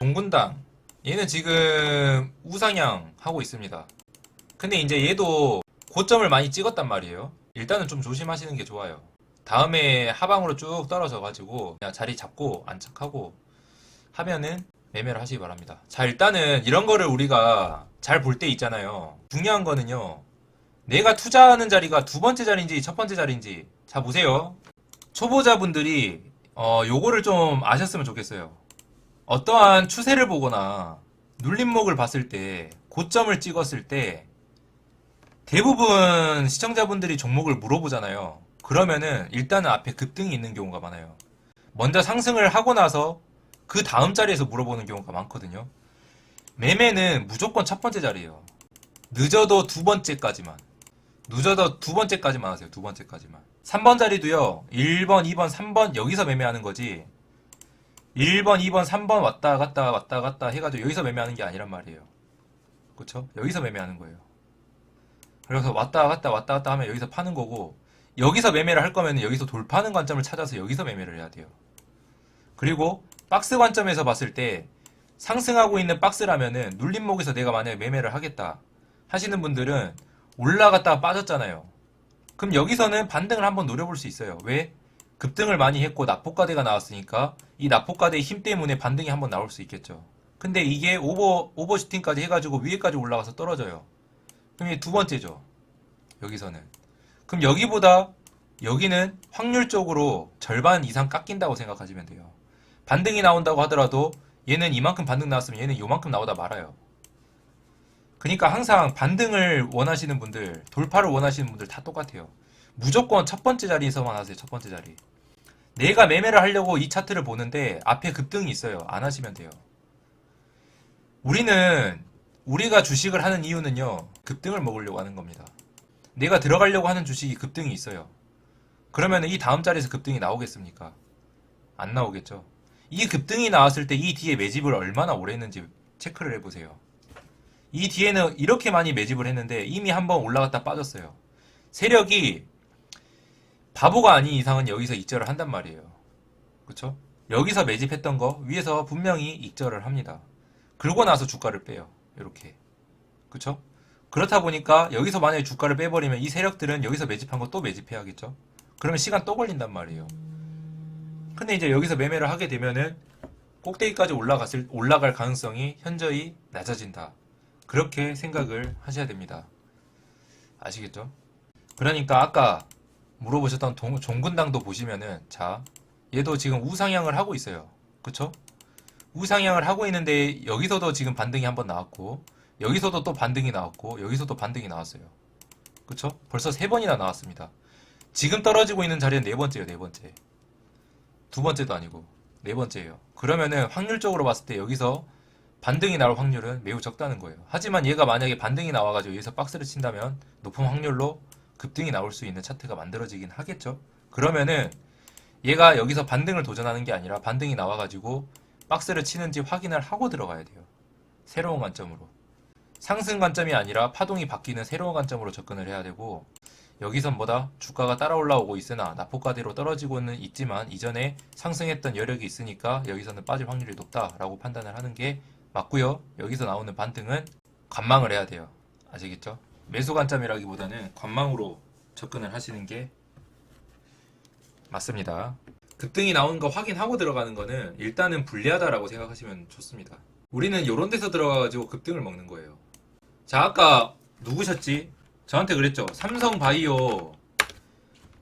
동군당 얘는 지금 우상향 하고 있습니다. 근데 이제 얘도 고점을 많이 찍었단 말이에요. 일단은 좀 조심하시는 게 좋아요. 다음에 하방으로 쭉 떨어져 가지고 자리 잡고 안착하고 하면은 매매를 하시기 바랍니다. 자, 일단은 이런 거를 우리가 잘 볼 때 있잖아요. 중요한 거는요. 내가 투자하는 자리가 두 번째 자리인지 첫 번째 자리인지 자 보세요. 초보자분들이 어 요거를 좀 아셨으면 좋겠어요. 어떠한 추세를 보거나 눌림목을 봤을 때 고점을 찍었을 때 대부분 시청자분들이 종목을 물어보잖아요. 그러면은 일단은 앞에 급등이 있는 경우가 많아요. 먼저 상승을 하고 나서 그 다음 자리에서 물어보는 경우가 많거든요. 매매는 무조건 첫 번째 자리예요. 늦어도 두 번째까지만. 늦어도 두 번째까지만 하세요. 두 번째까지만. 3번 자리도요. 1번, 2번, 3번 여기서 매매하는 거지. 1번, 2번, 3번 왔다 갔다 왔다 갔다 해가지고 여기서 매매하는 게 아니란 말이에요. 그쵸? 여기서 매매하는 거예요. 그래서 왔다 갔다 왔다 갔다 하면 여기서 파는 거고 여기서 매매를 할 거면 여기서 돌파하는 관점을 찾아서 여기서 매매를 해야 돼요. 그리고 박스 관점에서 봤을 때 상승하고 있는 박스라면은 눌림목에서 내가 만약에 매매를 하겠다 하시는 분들은 올라갔다가 빠졌잖아요. 그럼 여기서는 반등을 한번 노려볼 수 있어요. 왜? 급등을 많이 했고 납폭가대가 나왔으니까 이 납폭가대의 힘 때문에 반등이 한번 나올 수 있겠죠. 근데 이게 오버 오버슈팅까지 해가지고 위에까지 올라가서 떨어져요. 그럼 이게 두 번째죠. 여기서는. 그럼 여기보다 여기는 확률적으로 절반 이상 깎인다고 생각하시면 돼요. 반등이 나온다고 하더라도 얘는 이만큼 반등 나왔으면 얘는 요만큼 나오다 말아요. 그러니까 항상 반등을 원하시는 분들, 돌파를 원하시는 분들 다 똑같아요. 무조건 첫 번째 자리에서만 하세요. 첫 번째 자리. 내가 매매를 하려고 이 차트를 보는데 앞에 급등이 있어요. 안 하시면 돼요. 우리는 우리가 주식을 하는 이유는요. 급등을 먹으려고 하는 겁니다. 내가 들어가려고 하는 주식이 급등이 있어요. 그러면 이 다음 자리에서 급등이 나오겠습니까? 안 나오겠죠. 이 급등이 나왔을 때 이 뒤에 매집을 얼마나 오래 했는지 체크를 해보세요. 이 뒤에는 이렇게 많이 매집을 했는데 이미 한번 올라갔다 빠졌어요. 세력이 바보가 아닌 이상은 여기서 익절을 한단 말이에요. 그쵸? 여기서 매집했던 거 위에서 분명히 익절을 합니다. 그러고 나서 주가를 빼요. 이렇게. 그쵸? 그렇다 보니까 여기서 만약에 주가를 빼버리면 이 세력들은 여기서 매집한 거 또 매집해야겠죠? 그러면 시간 또 걸린단 말이에요. 근데 이제 여기서 매매를 하게 되면은 꼭대기까지 올라갔을, 올라갈 가능성이 현저히 낮아진다. 그렇게 생각을 하셔야 됩니다. 아시겠죠? 그러니까 아까 물어보셨던 동, 종군당도 보시면은 자 얘도 지금 우상향을 하고 있어요. 그쵸? 우상향을 하고 있는데 여기서도 지금 반등이 한번 나왔고 여기서도 또 반등이 나왔고 여기서도 반등이 나왔어요. 그쵸? 벌써 세 번이나 나왔습니다. 지금 떨어지고 있는 자리는 네 번째예요, 네 번째. 두 번째도 아니고 네 번째예요. 그러면은 확률적으로 봤을 때 여기서 반등이 나올 확률은 매우 적다는 거예요. 하지만 얘가 만약에 반등이 나와가지고 여기서 박스를 친다면 높은 확률로 급등이 나올 수 있는 차트가 만들어지긴 하겠죠. 그러면은 얘가 여기서 반등을 도전하는 게 아니라 반등이 나와가지고 박스를 치는지 확인을 하고 들어가야 돼요. 새로운 관점으로. 상승 관점이 아니라 파동이 바뀌는 새로운 관점으로 접근을 해야 되고 여기선 뭐다? 주가가 따라 올라오고 있으나 나포가대로 떨어지고는 있지만 이전에 상승했던 여력이 있으니까 여기서는 빠질 확률이 높다라고 판단을 하는 게 맞고요. 여기서 나오는 반등은 관망을 해야 돼요. 아시겠죠? 매수 관점이라기보다는 관망으로 접근을 하시는 게 맞습니다. 급등이 나오는 거 확인하고 들어가는 거는 일단은 불리하다라고 생각하시면 좋습니다. 우리는 이런 데서 들어가가지고 급등을 먹는 거예요. 자, 아까 누구셨지? 저한테 그랬죠. 삼성 바이오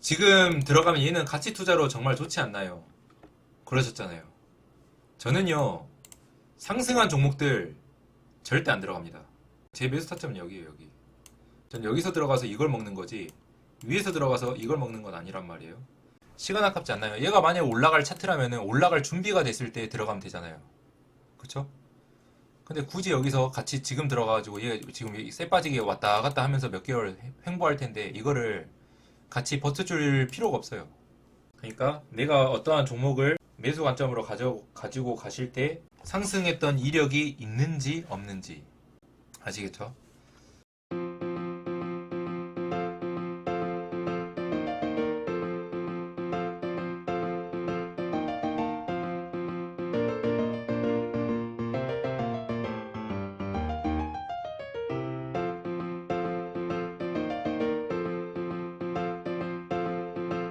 지금 들어가면 얘는 가치 투자로 정말 좋지 않나요? 그러셨잖아요. 저는요 상승한 종목들 절대 안 들어갑니다. 제 매수 타점은 여기에요 여기. 전 여기서 들어가서 이걸 먹는 거지 위에서 들어가서 이걸 먹는 건 아니란 말이에요. 시간 아깝지 않나요? 얘가 만약에 올라갈 차트라면은 올라갈 준비가 됐을 때 들어가면 되잖아요. 그쵸? 근데 굳이 여기서 같이 지금 들어가가지고 얘가 지금 쎄 빠지게 왔다 갔다 하면서 몇 개월 횡보할 텐데 이거를 같이 버텨줄 필요가 없어요. 그러니까 내가 어떠한 종목을 매수 관점으로 가져, 가지고 가실 때 상승했던 이력이 있는지 없는지 아시겠죠?